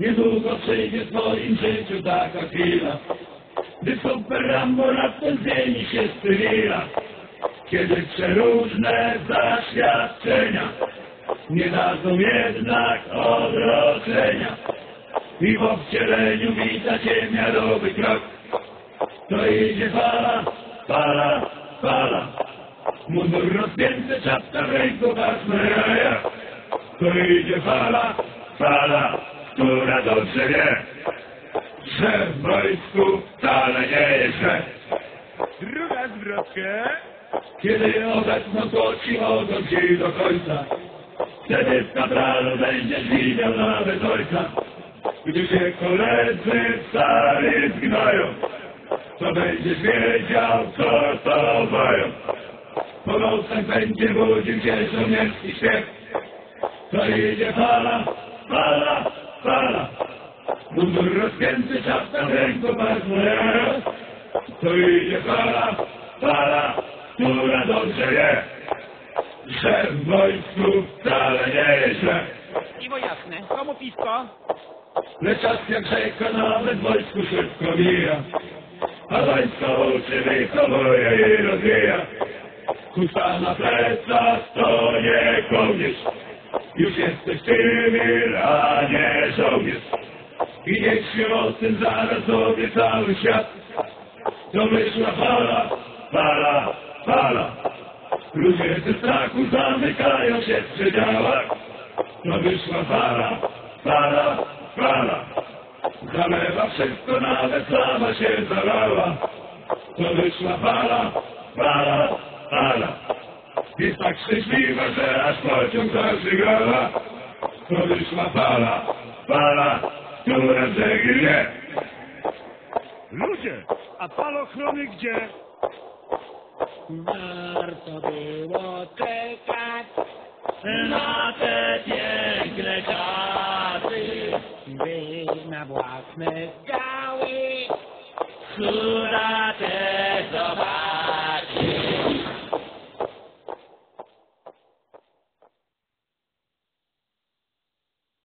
Niedługo przyjdzie w twoim życiu taka chwila, gdy super Rambo raptem zmieni się z cywila. Kiedy przeróżne zaświadczenia nie dadzą jednak odroczenia. I w obcieleniu wita cię miarowy krok. To idzie fala, fala, fala. Mundur rozpięty, czapka w ręku, jaja. To idzie fala, fala, która dobrze wie, że w wojsku wcale nie jest źle. Druga zwrotka. Kiedy obecną koci ogon ci do końca, wtedy w kapralu będziesz widział nawet ojca. Gdy się koledzy stali zgnają, to będziesz wiedział, co to mają. Po nocach będzie budził cię żołnierski śpiew, to idzie fala, fala, fala. Mundur rozpięty, czapka w ręku, bardzo To idzie fala, fala, która dobrze wie, że w wojsku wcale nie jest źle. Piwo jasne. Komu piwko? Lecz czas jak rzeka nawet w wojsku szybko mija, a wojsko uczy, wychowuje i rozwija. Kusta na plecach to nie kołnierz, już jesteś cywil, a nie żołnierz. I niech się o tym zaraz dowie cały świat. To wyszła fala, fala, fala. Ludzie ze strachu zamykają się w przedziałach. To wyszła fala, fala, fala. Zalewa wszystko, nawet sama się zalała. To wyszła fala, fala, fala. Jest tak szczęśliwa, że aż pociąg zażygała. To wyszła fala, fala, która wie. Ludzie, a falochrony gdzie? Warto było czekać Na te piękne czasy, by na własne skały która te zobaczy.